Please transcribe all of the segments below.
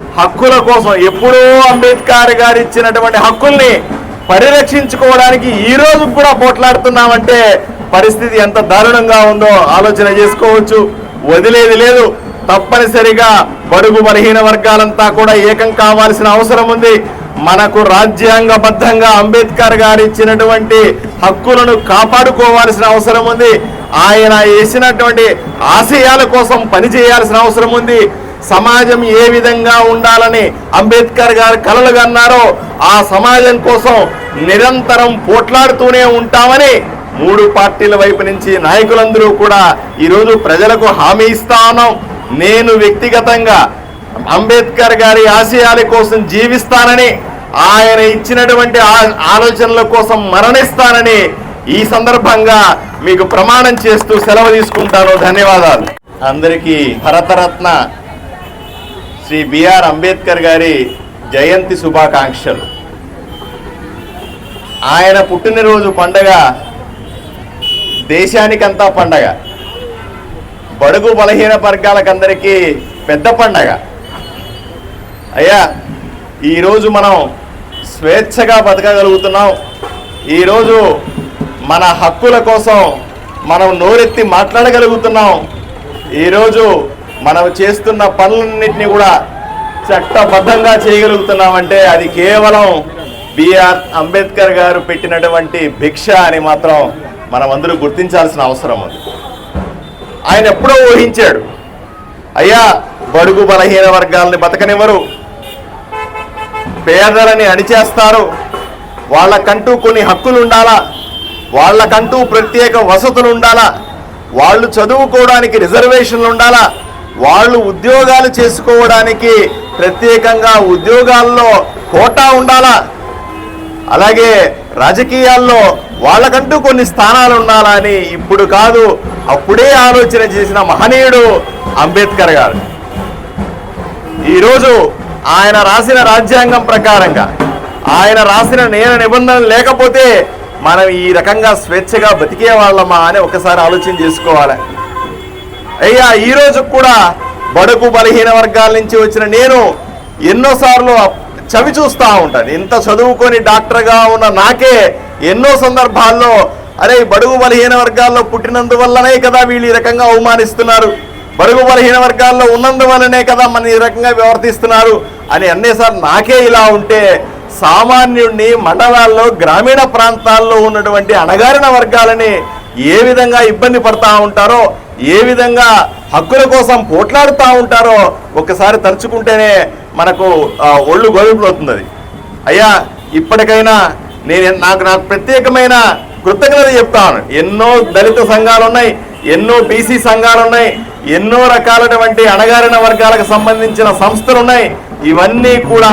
హక్కుల కోసం ఎప్పుడో అంబేద్కర్ గారు ఇచ్చినటువంటి హక్కుల్ని పరిరక్షించుకోవడానికి ఈ రోజు కూడా పోట్లాడుతున్నామంటే పరిస్థితి ఎంత దారుణంగా ఉందో ఆలోచన చేసుకోవచ్చు. వదిలేది లేదు. తప్పనిసరిగా బడుగు బలహీన వర్గాలంతా కూడా ఏకం కావాల్సిన అవసరం ఉంది. మనకు రాజ్యాంగబద్ధంగా అంబేద్కర్ గారు ఇచ్చినటువంటి హక్కులను కాపాడుకోవాల్సిన అవసరం ఉంది. ఆయన వేసినటువంటి ఆశయాల కోసం పనిచేయాల్సిన అవసరం ఉంది. సమాజం ఏ విధంగా ఉండాలని అంబేద్కర్ గారు కలలు కన్నారో ఆ సమాజం కోసం నిరంతరం పోట్లాడుతూనే ఉంటామని మూడు పార్టీల వైపు నుంచి నాయకులందరూ కూడా ఈరోజు ప్రజలకు హామీ ఇస్తా ఉన్నాం. నేను వ్యక్తిగతంగా అంబేద్కర్ గారి ఆశయాల కోసం జీవిస్తానని ఆయన ఇచ్చినటువంటి ఆ- ఆలోచనల కోసం మరణిస్తానని ఈ సందర్భంగా మీకు ప్రమాణం చేస్తూ సెలవు తీసుకుంటాను. ధన్యవాదాలు. అందరికీ భరతరత్న శ్రీ బిఆర్ అంబేద్కర్ గారి జయంతి శుభాకాంక్షలు. ఆయన పుట్టినరోజు పండగ దేశానికంతా పండగ. బడుగు బలహీన వర్గాలకందరికీ పెద్ద పండగ. అయ్యా ఈరోజు మనం స్వేచ్ఛగా బతకగలుగుతున్నాం. ఈరోజు మన హక్కుల కోసం మనం నోరెత్తి మాట్లాడగలుగుతున్నాం. ఈరోజు మనం చేస్తున్న పనులన్నింటినీ కూడా చట్టబద్ధంగా చేయగలుగుతున్నామంటే అది కేవలం బిఆర్ అంబేద్కర్ గారు పెట్టినటువంటి భిక్ష అని మాత్రం మనం గుర్తించాల్సిన అవసరం ఉంది. ఆయన ఎప్పుడో ఊహించాడు అయ్యా బడుగు బలహీన వర్గాల్ని బతకనివ్వరు. పేదలని అణిచేస్తారు. వాళ్ళకంటూ కొన్ని హక్కులు ఉండాలా? వాళ్ళకంటూ ప్రత్యేక వసతులు ఉండాలా? వాళ్ళు చదువుకోవడానికి రిజర్వేషన్లు ఉండాలా? వాళ్ళు ఉద్యోగాలు చేసుకోవడానికి ప్రత్యేకంగా ఉద్యోగాల్లో కోటా ఉండాలా? అలాగే రాజకీయాల్లో వాళ్ళకంటూ కొన్ని స్థానాలు ఉండాలా అని ఇప్పుడు కాదు అప్పుడే ఆలోచన చేసిన మహనీయుడు అంబేద్కర్ గారు. ఈరోజు ఆయన రాసిన రాజ్యాంగం ప్రకారంగా ఆయన రాసిన నేర నిబంధనలు లేకపోతే మనం ఈ రకంగా స్వేచ్ఛగా బతికే వాళ్ళమా అని ఒకసారి ఆలోచన చేసుకోవాలి. అయ్యా ఈ రోజు కూడా బడుగు బలహీన వర్గాల నుంచి వచ్చిన నేను ఎన్నోసార్లు చవి చూస్తూ ఉంటాను. ఇంత చదువుకొని డాక్టర్గా ఉన్న నాకే ఎన్నో సందర్భాల్లో అరే బడుగు బలహీన వర్గాల్లో పుట్టినందువల్లనే కదా వీళ్ళు ఈ రకంగా అవమానిస్తున్నారు. బడుగు బలహీన వర్గాల్లో ఉన్నందువల్లనే కదా మన ఈ రకంగా ప్రవర్తిస్తున్నారు అని అన్నేసారి నాకే ఇలా ఉంటే సామాన్యుడిని మండలాల్లో గ్రామీణ ప్రాంతాల్లో ఉన్నటువంటి అణగారిన వర్గాలని ఏ విధంగా ఇబ్బంది పడతా ఉంటారో ఏ విధంగా హక్కుల కోసం పోట్లాడుతూ ఉంటారో ఒకసారి తలుచుకుంటేనే మనకు ఒళ్ళు గోవిపోతుంది అది అయ్యా ఇప్పటికైనా నేను నాకు నాకు ప్రత్యేకమైన కృతజ్ఞత చెప్తాను. ఎన్నో దళిత సంఘాలు ఉన్నాయి ఎన్నో బీసీ సంఘాలు ఉన్నాయి ఎన్నో రకాలైనటువంటి అణగారిన వర్గాలకు సంబంధించిన సంస్థలు ఉన్నాయి ఇవన్నీ కూడా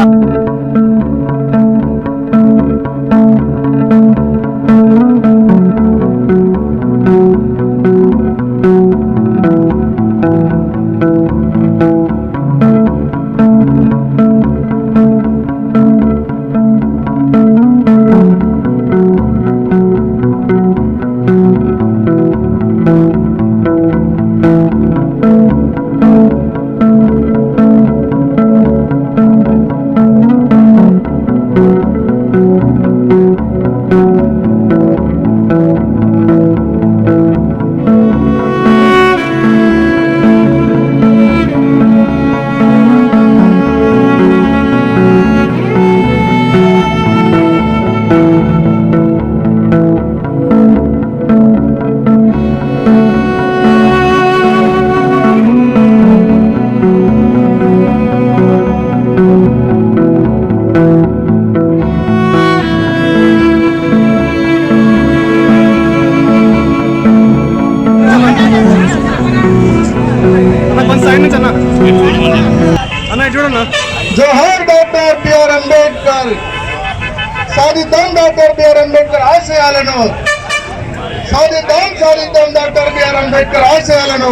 అన్న కొంచెం సైడ్ నుంచి అన్న అన్న ఇటు చూడన్నా జోహార్ డాక్టర్ బిఆర్ అంబేద్కర్ సాధిద్దాం డాక్టర్ బిఆర్ అంబేద్కర్ ఆశయాలను సాధిద్దాం సాధిద్దాం డాక్టర్ బిఆర్ అంబేద్కర్ ఆశయాలను.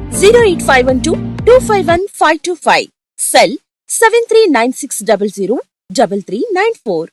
zero eight five one two two five one five two five cell seven three nine six double zero double three nine four